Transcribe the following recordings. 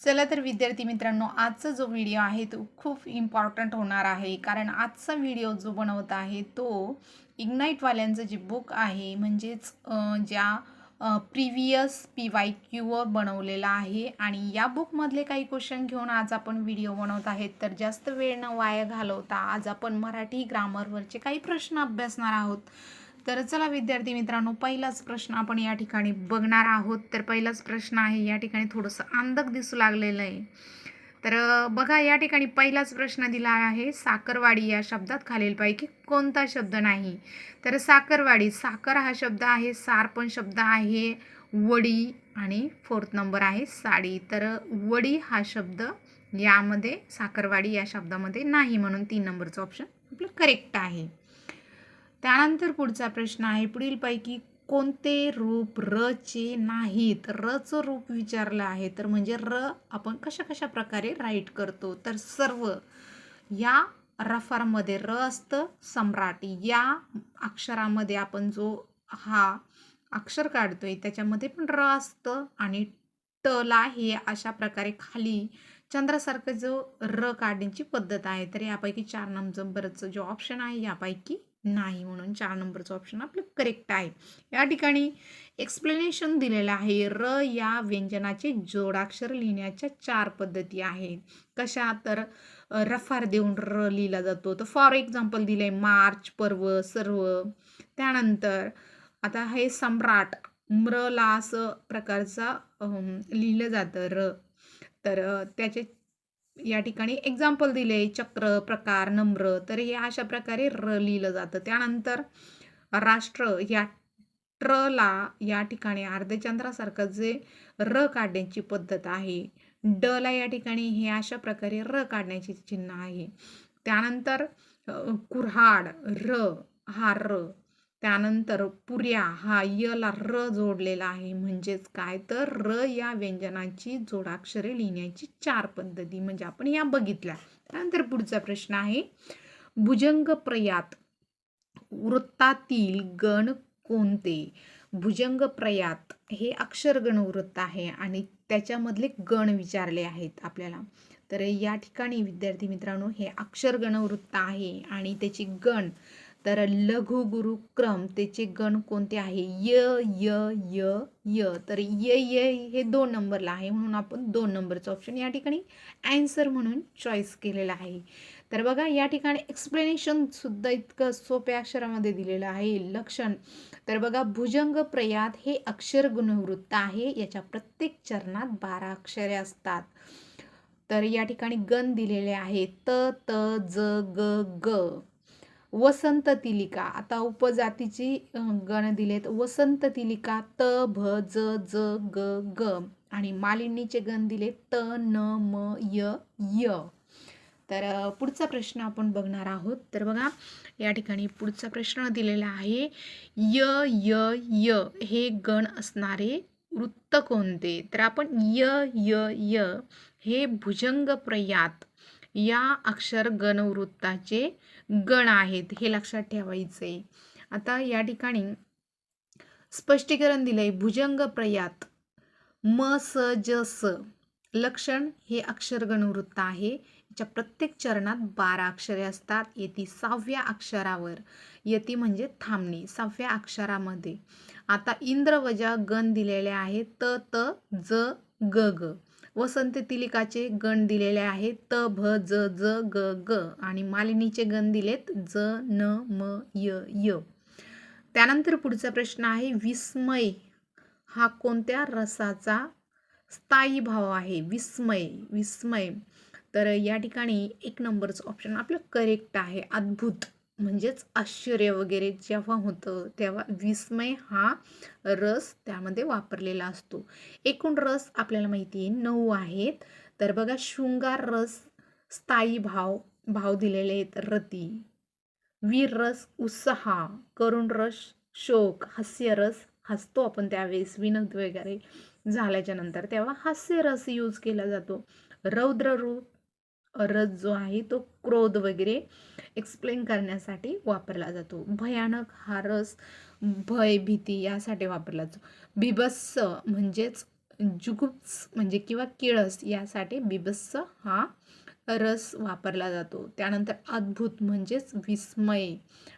चला तर विद्यार्थी मित्रांनो आजचा जो व्हिडिओ आहे तो खूप इम्पॉर्टंट होणार आहे. कारण आजचा व्हिडिओ जो बनवत आहे तो इग्नाईटवाल्यांचं जे बुक आहे म्हणजेच ज्या प्रिव्हियस पी वाय क्यूवर बनवलेला आहे. आणि या बुकमधले काही क्वेश्चन घेऊन आज आपण व्हिडिओ बनवत आहेत. तर जास्त वेळ न वाया घालवता आज आपण मराठी ग्रामरवरचे काही प्रश्न अभ्यासणार आहोत. तर चला विद्यार्थी मित्रांनो पहिलाच प्रश्न आपण या ठिकाणी बघणार आहोत. तर पहिलाच प्रश्न आहे या ठिकाणी थोडंसं अंधक दिसू लागलेलं आहे. तर बघा या ठिकाणी पहिलाच प्रश्न दिला आहे साखरवाडी या शब्दात खालीलपैकी कोणता शब्द नाही? तर साखरवाडी साखर हा शब्द आहे सार पण शब्द आहे वडी आणि फोर्थ नंबर आहे साडी. तर वडी हा शब्द यामध्ये साखरवाडी या शब्दामध्ये नाही म्हणून तीन नंबरचं ऑप्शन आपलं करेक्ट आहे. त्यानंतर पुढचा प्रश्न आहे. पुढीलपैकी कोणते रूप र चे नाहीत रचं रूप विचारलं आहे. तर म्हणजे र आपण कशा कशा प्रकारे राईट करतो? तर सर्व या रफारमध्ये र असतं सम्राट. या अक्षरामध्ये आपण जो हा अक्षर काढतोय त्याच्यामध्ये पण र असतं आणि टला हे अशा प्रकारे खाली चंद्रासारखं जो र काढण्याची पद्धत आहे. तर यापैकी चार नंबरचं जो ऑप्शन आहे यापैकी नाही म्हणून चार नंबरचं ऑप्शन आपलं करेक्ट आहे. या ठिकाणी एक्सप्लेनेशन दिलेलं आहे. र या व्यंजनाचे जोडाक्षर लिहिण्याच्या चार पद्धती आहेत. कशा तर रफार देऊन र लिहिला जातो. तर फॉर एक्झाम्पल दिलं आहे मार्च पर्व सर्व. त्यानंतर आता हे सम्राट म्रला असं प्रकारचा लिहिलं जातं र. तर त्याचे या ठिकाणी एक्झाम्पल दिले चक्र प्रकार नम्र तर हे अशा प्रकारे र लिहिलं जातं. त्यानंतर राष्ट्र या ट्रला या ठिकाणी अर्धचंद्रासारखं जे र काढण्याची पद्धत आहे डला या ठिकाणी हे अशा प्रकारे र काढण्याची चिन्ह आहे. त्यानंतर कुऱ्हाड र हा र त्यानंतर पुऱ्या हा यला र जोडलेला आहे. म्हणजेच काय? तर र या व्यंजनाची जोडाक्षरे लिहिण्याची चार पद्धती. म्हणजे आपण या बघितल्या. त्यानंतर पुढचा प्रश्न आहे. भुजंग प्रयात वृत्तातील गण कोणते? भुजंग प्रयात हे अक्षरगण वृत्त आहे आणि त्याच्यामधले गण विचारले आहेत आपल्याला. तर या ठिकाणी विद्यार्थी मित्रांनो हे अक्षरगण वृत्त आहे आणि त्याची गण तर लघु गुरुक्रम त्याचे गण कोणते आहे? य य य य. तर य य हे दोन नंबरला आहे म्हणून आपण दोन नंबरचं ऑप्शन या ठिकाणी ॲन्सर म्हणून चॉईस केलेला आहे. तर बघा या ठिकाणी एक्सप्लेनेशनसुद्धा इतकं सोप्या अक्षरामध्ये दिलेलं आहे. लक्षण. तर बघा भुजंग प्रयात हे अक्षर गुणवृत्त आहे. याच्या प्रत्येक चरणात बारा अक्षरे असतात. तर या ठिकाणी गण दिलेले आहे. त त ज ग ग. वसंत तिलिका. आता उपजातीची गण दिलेत. वसंत तिलिका त भ ज ज ग ग आणि मालिनीचे गण दिले त न म य य. तर पुढचा प्रश्न आपण बघणार आहोत. तर बघा या ठिकाणी पुढचा प्रश्न दिलेला आहे. य य य हे गण असणारे वृत्त कोणते? तर आपण य य य हे भुजंग प्रयात या अक्षर गणवृत्ताचे गण आहेत हे लक्षात ठेवायचे. आता या ठिकाणी स्पष्टीकरण दिलंय भुजंग प्रयात म स ज स. लक्षण हे अक्षर गणवृत्त आहे. याच्या प्रत्येक चरणात बारा अक्षरे असतात. येती सहाव्या अक्षरावर. यती म्हणजे थांबणे सहाव्या अक्षरामध्ये. आता इंद्रवजा गण दिलेले आहे. त त ज ग ग. वसंत तिलिकाचे गण दिलेले आहेत. त भ ज ज ग ग आणि मालिनीचे गण दिलेत. ज न म य य. त्यानंतर पुढचा प्रश्न आहे विस्मय हा कोणत्या रसाचा स्थायी भाव आहे? विस्मय विस्मय. तर या ठिकाणी एक नंबरचं ऑप्शन आपलं करेक्ट आहे अद्भुत. म्हणजेच आश्चर्य वगैरे जेव्हा होतं तेव्हा विस्मय हा रस त्यामध्ये वापरलेला असतो. एकूण रस आपल्याला माहिती आहे नऊ आहेत. तर बघा शृंगार रस स्थायी भाव भाव दिलेले आहेत. रती वीर रस उत्साह करुण रस शोक हास्यरस हसतो आपण त्यावेळेस विनोद वगैरे झाल्याच्यानंतर. तेव्हा हास्यरस यूज केला जातो. रौद्र रूप रस जो आहे तो क्रोध वगैरे एक्सप्लेन करण्यासाठी वापरला जातो. भयानक हा रस भय भीती यासाठी वापरला जातो. बिभत्स म्हणजेच जुगुप्स म्हणजे किंवा किळस यासाठी बिभत्स हा रस वापरला जातो. त्यानंतर अद्भुत म्हणजेच विस्मय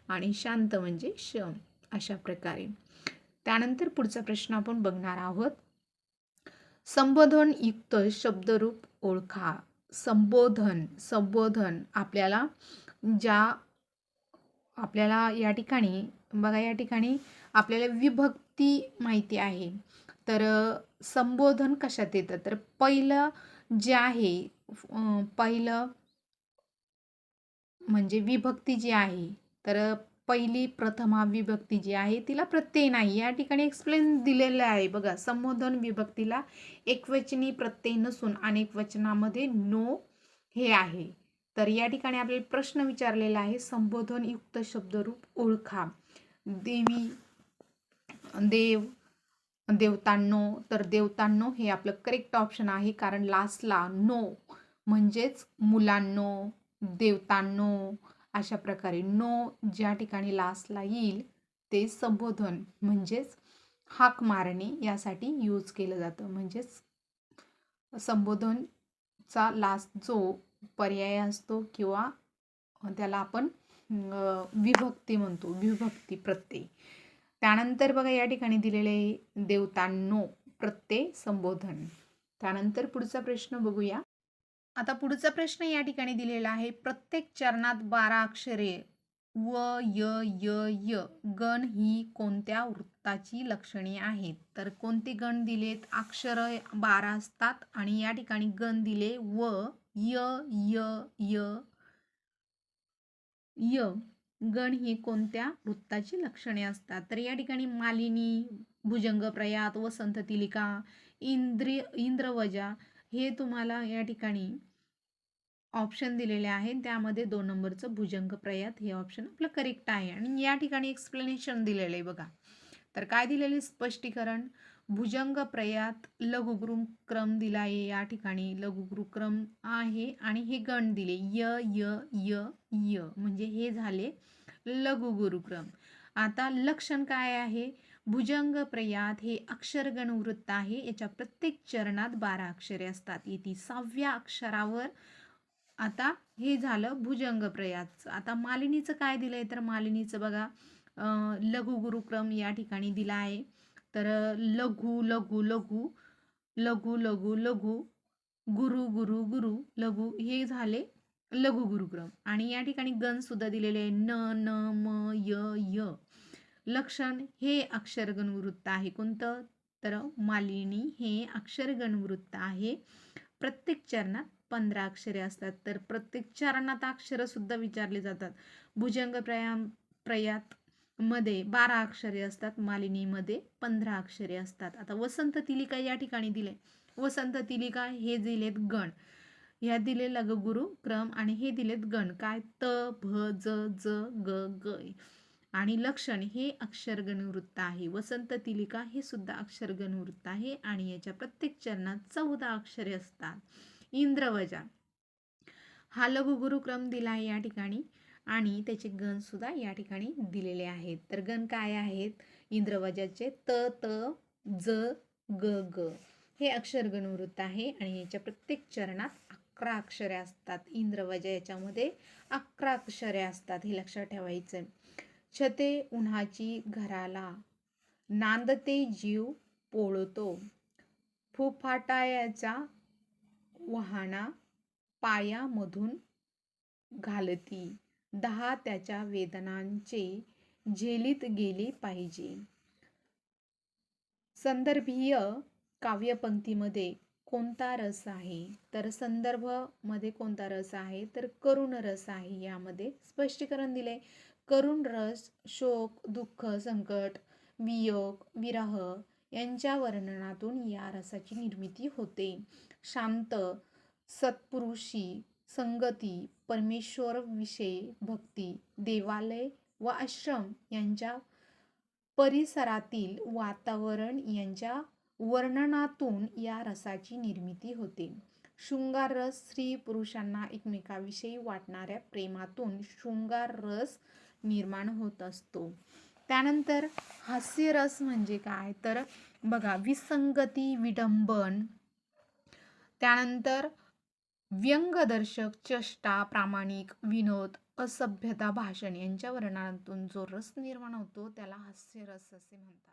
आणि शांत म्हणजे श अशा प्रकारे. त्यानंतर पुढचा प्रश्न आपण बघणार आहोत. संबोधन युक्त शब्दरूप ओळखा. संबोधन संबोधन आपल्याला ज्या आपल्याला या ठिकाणी बघा या ठिकाणी आपल्याला विभक्ती माहिती आहे. तर संबोधन कशात येतं? तर पहिलं जे आहे पहिलं म्हणजे विभक्ती जी आहे तर पहिली प्रथमा विभक्ती जी आहे तिला प्रत्यय नाही. या ठिकाणी एक्सप्लेन दिलेलं आहे बघा. संबोधन विभक्तीला एकवचनी प्रत्यय नसून अनेक वचनामध्ये नो हे आहे. तर या ठिकाणी आपल्याला प्रश्न विचारलेला आहे संबोधन युक्त शब्दरूप ओळखा. देवी देव देवतांनो तर देवतांनो हे आपलं करेक्ट ऑप्शन आहे कारण लास्टला नो म्हणजेच मुलांनो देवतांनो अशा प्रकारे नो ज्या ठिकाणी लास्टला येईल ते संबोधन म्हणजेच हाक मारणे यासाठी यूज केलं जातं. म्हणजेच संबोधनचा लास्ट जो पर्याय असतो किंवा त्याला आपण विभक्ती म्हणतो विभक्ती प्रत्यय. त्यानंतर बघा या ठिकाणी दिलेले देवतांनो प्रत्यय संबोधन. त्यानंतर पुढचा प्रश्न बघूया. आता पुढचा प्रश्न या ठिकाणी दिलेला आहे. प्रत्येक चरणात बारा अक्षरे. व य य य. गण ही कोणत्या वृत्ताची लक्षणे आहेत? तर कोणते गण दिलेत? अक्षर बारा असतात आणि या ठिकाणी गण दिले व य य य य. गण ही कोणत्या वृत्ताची लक्षणे असतात? तर या ठिकाणी मालिनी भुजंग प्रयात वसंत तिलिका इंद्रिय इंद्रवजा हे तुम्हाला या ठिकाणी ऑप्शन दिलेले आहे. त्यामध्ये दोन नंबरचं भुजंग प्रयात हे ऑप्शन आपलं करेक्ट आहे. आणि या ठिकाणी एक्सप्लेनेशन दिलेलं आहे बघा. तर काय दिलेले स्पष्टीकरण. भुजंग प्रयात लघुगृह क्रम दिला आहे. या ठिकाणी लघुगृह क्रम आहे आणि हे गण दिले. य य य य. म्हणजे हे झाले लघुगुरुक्रम आता लक्षण काय आहे? भुजंग प्रयात हे अक्षरगण वृत्त आहे. याच्या प्रत्येक चरणात बारा अक्षरे असतात. येथे सहाव्या अक्षरावर आता हे झालं भुजंग प्रयातचं आता मालिनीचं काय दिलंय? तर मालिनीचं बघा लघुगुरुक्रम लघु गुरुक्रम या ठिकाणी दिला आहे. तर लघु लघु लघु लघु लघु लघु गुरु गुरु गुरु लघु हे झाले लघु गुरुक्रम. आणि या ठिकाणी गण सुद्धा दिलेले आहे. न न म य य. लक्षण हे अक्षरगण वृत्त आहे. कोणतं? तर मालिनी हे अक्षरगण वृत्त आहे. प्रत्येक चरणात पंधरा अक्षरे असतात. तर प्रत्येक चरणात अक्षरं सुद्धा विचारली जातात. भुजंग प्रया प्रयात मध्ये बारा अक्षरे असतात. मालिनीमध्ये पंधरा अक्षरे असतात. आता वसंत तिलिका या ठिकाणी दिले. वसंत तिलिका हे दिलेत गण. ह्या दिले लघुगुरु क्रम आणि हे दिलेत गण. काय? त भ ज ज ग ग. आणि लक्षण हे अक्षरगण वृत्त आहे. वसंत तिलिका हे सुद्धा अक्षरगण वृत्त आहे आणि याच्या प्रत्येक चरणात चौदा अक्षरे असतात. इंद्रवजा. हा लघुगुरुक्रम दिला आहे या ठिकाणी आणि त्याचे गण सुद्धा या ठिकाणी दिलेले आहेत. तर गण काय आहेत? इंद्रवजाचे त त ज ग ग. हे अक्षरगण वृत्त आहे आणि याच्या प्रत्येक चरणात अकरा अक्षरे असतात. इंद्रवजा याच्यामध्ये अकरा अक्षरे असतात हे लक्षात ठेवायचं. छते उन्हाची घराला. नांदते जीव पोळतो. फुफाटायाचा वहाणा पायामधून घालती. दहा त्याच्या वेदनांचे झेलीत गेले पाहिजे. संदर्भीय काव्यपंक्तीमध्ये कोणता रस आहे? तर संदर्भमध्ये कोणता रस आहे? तर करुण रस आहे यामध्ये स्पष्टीकरण दिले करुण रस शोक दुःख संकट वियोग विरह यांच्या वर्णनातून या रसाची निर्मिती होते. शांत सत्पुरुषी संगती परमेश्वर विषयी भक्ती देवालय व आश्रम यांच्या परिसरातील वातावरण यांच्या वर्णनातून या रसाची निर्मिती होते. शृंगार रस स्त्री पुरुषांना एकमेकाविषयी वाटणाऱ्या प्रेमातून शृंगार रस निर्माण होत असतो. त्यानंतर हास्यरस म्हणजे काय? तर बघा विसंगती विडंबन त्यानंतर व्यंगदर्शक चष्टा प्रामाणिक विनोद असभ्यता भाषण यांच्या वर्णनातून जो रस निर्माण होतो त्याला हास्यरस असे म्हणतात.